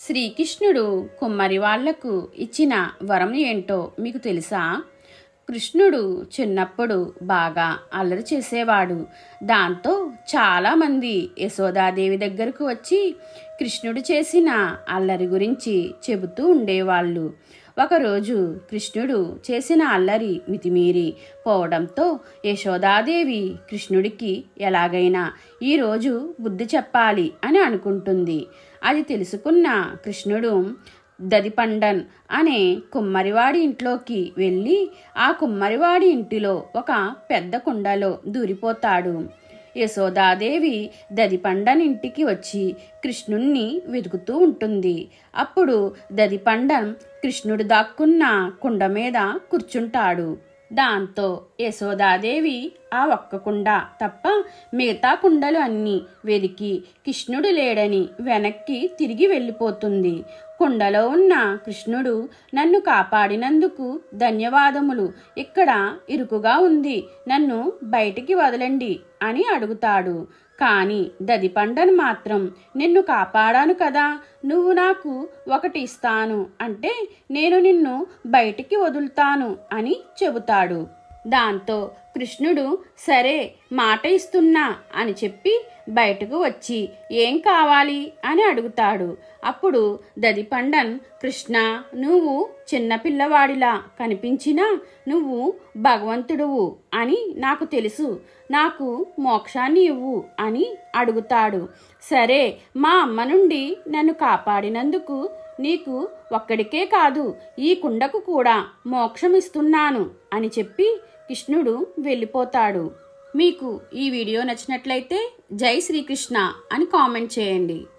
శ్రీకృష్ణుడు కుమ్మరి వాళ్ళకు ఇచ్చిన వరం ఏంటో మీకు తెలుసా? కృష్ణుడు చిన్నప్పుడు బాగా అల్లరి చేసేవాడు. దాంతో చాలామంది యశోదాదేవి దగ్గరకు వచ్చి కృష్ణుడు చేసిన అల్లరి గురించి చెబుతూ ఉండేవాళ్ళు. ఒకరోజు కృష్ణుడు చేసిన అల్లరి మితిమీరి పోవడంతో యశోదాదేవి కృష్ణుడికి ఎలాగైనా ఈరోజు బుద్ధి చెప్పాలి అని అనుకుంటుంది. అది తెలుసుకున్న కృష్ణుడు దదిపండన్ అనే కుమ్మరివాడి ఇంట్లోకి వెళ్ళి ఆ కుమ్మరివాడి ఇంటిలో ఒక పెద్ద కుండలో దూరిపోతాడు. యశోదాదేవి దదిపండన్ ఇంటికి వచ్చి కృష్ణుణ్ణి వెతుకుతూ ఉంటుంది. అప్పుడు దదిపండన్ కృష్ణుడు దాక్కున్న కుండ మీద కూర్చుంటాడు. దాంతో యశోదాదేవి ఆ ఒక్క కుండ తప్ప మిగతా కుండలు అన్నీ వెలికి కృష్ణుడు లేడని వెనక్కి తిరిగి వెళ్ళిపోతుంది. కుండలో ఉన్న కృష్ణుడు నన్ను కాపాడినందుకు ధన్యవాదములు. ఇక్కడ ఇరుకుగా ఉంది. నన్ను బయటికి వదలండి అని అడుగుతాడు. కానీ దదిపండను మాత్రం నిన్ను కాపాడాను కదా. నువ్వు నాకు ఒకటి ఇస్తాను అంటే నేను నిన్ను బయటికి వదులుతాను అని చెబుతాడు. దాంతో కృష్ణుడు సరే మాట ఇస్తున్నా అని చెప్పి బయటకు వచ్చి ఏం కావాలి? అని అడుగుతాడు. అప్పుడు దదిపండన్ కృష్ణ నువ్వు చిన్నపిల్లవాడిలా కనిపించినా నువ్వు భగవంతుడువు అని నాకు తెలుసు. నాకు మోక్షాన్ని ఇవ్వు అని అడుగుతాడు. సరే మా అమ్మ నుండి నన్ను కాపాడినందుకు నీకు ఒక్కడికే కాదు ఈ కుండకు కూడా మోక్షం ఇస్తున్నాను అని చెప్పి కృష్ణుడు వెళ్ళిపోతాడు. మీకు ఈ వీడియో నచ్చినట్లయితే జై శ్రీకృష్ణ అని కామెంట్ చేయండి.